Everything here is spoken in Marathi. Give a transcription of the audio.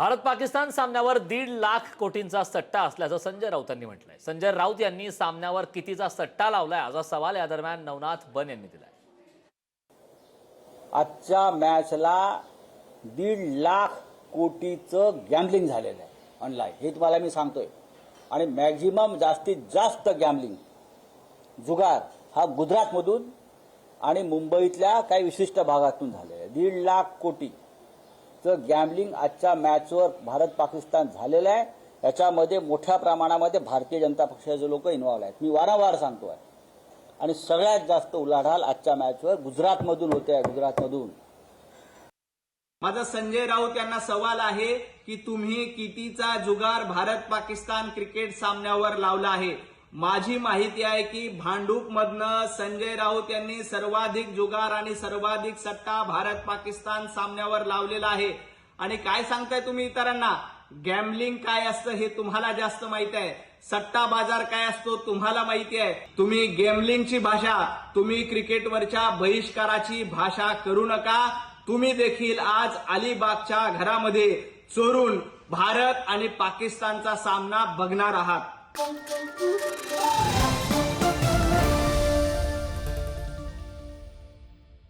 भारत पाकिस्तान सामन्यावर दीड लाख कोटींचा सट्टा असल्याचं संजय राऊतांनी म्हटलंय. संजय राऊत यांनी सामन्यावर कितीचा सट्टा लावलाय असा सवाल या दरम्यान नवनाथ बन यांनी दिलाय. आजच्या मॅचला दीड लाख कोटीचं गॅम्बलिंग झालेलं आहे ऑनलाईन हे तुम्हाला मी सांगतोय. आणि मॅक्झिमम जास्तीत जास्त गॅम्बलिंग जुगार हा गुजरातमधून आणि मुंबईतल्या काही विशिष्ट भागातून झालेला आहे. दीड लाख कोटी. तर गॅम्बलिंग आजच्या मॅचवर भारत पाकिस्तान झालेलं आहे. याच्यामध्ये मोठ्या प्रमाणामध्ये भारतीय जनता पक्षाचे लोक इन्व्हॉल्व आहेत. मी वारंवार सांगतोय. आणि सगळ्यात जास्त उलाढाल आजच्या मॅचवर गुजरातमधून होते आहे गुजरातमधून. माझा संजय राऊत यांना सवाल आहे की तुम्ही कितीचा जुगार भारत पाकिस्तान क्रिकेट सामन्यावर लावला आहे? माझी माहिती आहे की भांडूप मधनं संजय राऊत यांनी सर्वाधिक जुगार आणि सर्वाधिक सट्टा भारत पाकिस्तान सामन्यावर लावलेला आहे. आणि काय सांगताय तुम्ही इतरांना? गॅमलिंग काय असतं हे तुम्हाला जास्त माहिती आहे. सट्टा बाजार काय असतो तुम्हाला माहिती आहे. तुम्ही गॅमलिंगची भाषा तुम्ही क्रिकेटवरच्या बहिष्काराची भाषा करू नका. तुम्ही देखील आज अलिबागच्या घरामध्ये चोरून भारत आणि पाकिस्तानचा सामना बघणार आहात. Boom, boom.